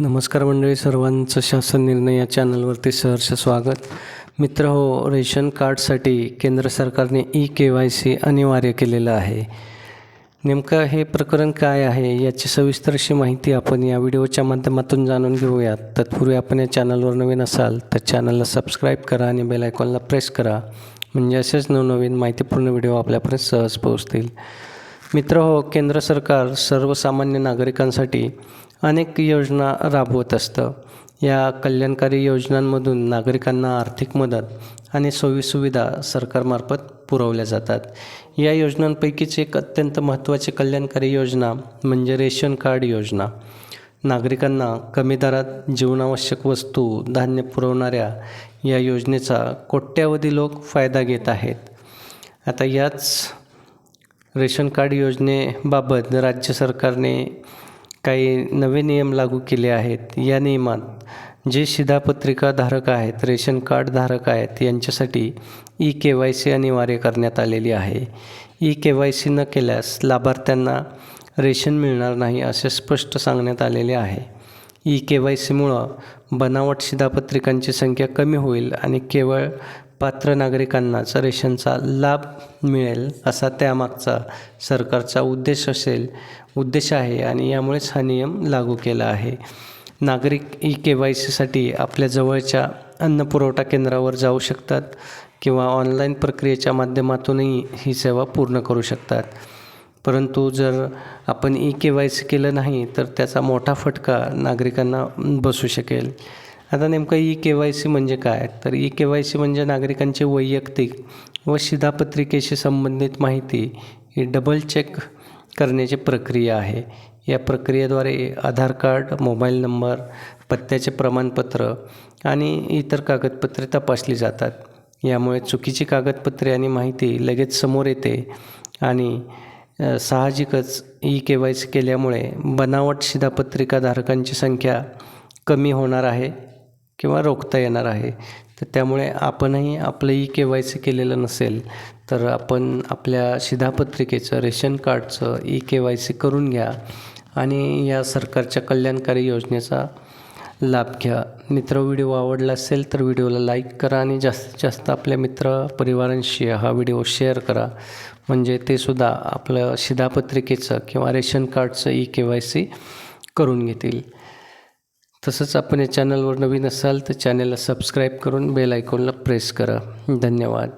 नमस्कार मंडळी सर्वांचं शासन निर्णय या चॅनलवरती सहर्ष स्वागत. मित्र हो रेशन कार्डसाठी केंद्र सरकारने ई के वाय सी अनिवार्य केलेलं आहे. नेमकं हे प्रकरण काय आहे याची सविस्तर अशी माहिती आपण या व्हिडिओच्या माध्यमातून जाणून घेऊयात. तत्पूर्वी आपण या चॅनलवर नवीन असाल तर चॅनलला सबस्क्राईब करा आणि बेल आयकॉनला प्रेस करा. म्हणजे असेच नवनवीन माहितीपूर्ण व्हिडिओ आपल्यापर्यंत सहज पोहोचतील. मित्र हो केंद्र सरकार सर्वसामान्य नागरिकांसाठी अनेक योजना राबवत असतं. या कल्याणकारी योजनांमधून नागरिकांना आर्थिक मदत आणि सोयीसुविधा सरकारमार्फत पुरवल्या जातात. या योजनांपैकीच एक अत्यंत महत्त्वाची कल्याणकारी योजना म्हणजे रेशन कार्ड योजना. नागरिकांना कमी दरात जीवनावश्यक वस्तू धान्य पुरवणाऱ्या या योजनेचा कोट्यावधी लोक फायदा घेत आहेत. आता याच रेशन कार्ड योजनेबाबत राज्य सरकारने काही नवे नियम लागू केले आहेत. या नियमात जे शिधापत्रिका धारक आहेत रेशन कार्ड धारक आहेत यांच्यासाठी ई के वाय सी अनिवार्य करण्यात आलेली आहे. ई के वाय सी न केल्यास लाभार्थ्यांना रेशन मिळणार नाही असे स्पष्ट सांगण्यात आलेले आहे. ई के वाय सीमुळं बनावट शिधापत्रिकांची संख्या कमी होईल आणि केवळ पात्र नागरिकांनाच रेशनचा लाभ मिळेल असा त्यामागचा सरकारचा उद्देश असेल उद्देश आहे आणि यामुळेच हा नियम लागू केला आहे. नागरिक ई के वाय सीसाठी आपल्या जवळच्या अन्न पुरवठा केंद्रावर जाऊ शकतात किंवा ऑनलाईन प्रक्रियेच्या माध्यमातूनही ही सेवा पूर्ण करू शकतात. परंतु जर आपण ई के वाय सी केलं नाही तर त्याचा मोठा फटका नागरिकांना बसू शकेल. आता नेमकं ई के वाय सी म्हणजे काय? तर ई के वाय सी म्हणजे नागरिकांचे वैयक्तिक व शिधापत्रिकेशी संबंधित माहिती ही डबल चेक करण्याची प्रक्रिया आहे. या प्रक्रियेद्वारे आधार कार्ड मोबाईल नंबर पत्त्याचे प्रमाणपत्र आणि इतर कागदपत्रे तपासली जातात. यामुळे चुकीची कागदपत्रे आणि माहिती लगेच समोर येते आणि साहजिकच ई के वाय सी केल्यामुळे बनावट शिधापत्रिकाधारकांची संख्या कमी होणार आहे. किंवा रोखता येणार आहे. तर त्यामुळे आपणही आपलं ई के वाय सी केलेलं नसेल तर आपण आपल्या शिधापत्रिकेचं रेशन कार्डचं ई के वाय सी करून घ्या आणि या सरकारच्या कल्याणकारी योजनेचा लाभ घ्या. मित्र व्हिडिओ आवडला असेल तर व्हिडिओला लाईक करा आणि जास्तीत जास्त आपल्या मित्र परिवारांशी हा व्हिडिओ शेअर करा. म्हणजे ते सुद्धा आपलं शिधापत्रिकेचं किंवा रेशन कार्डचं ई के वाय सी करून घेतील. तसंच आपण या चॅनलवर नवीन असाल तर चॅनलला सबस्क्राईब करून बेल आयकॉनला प्रेस करा. धन्यवाद.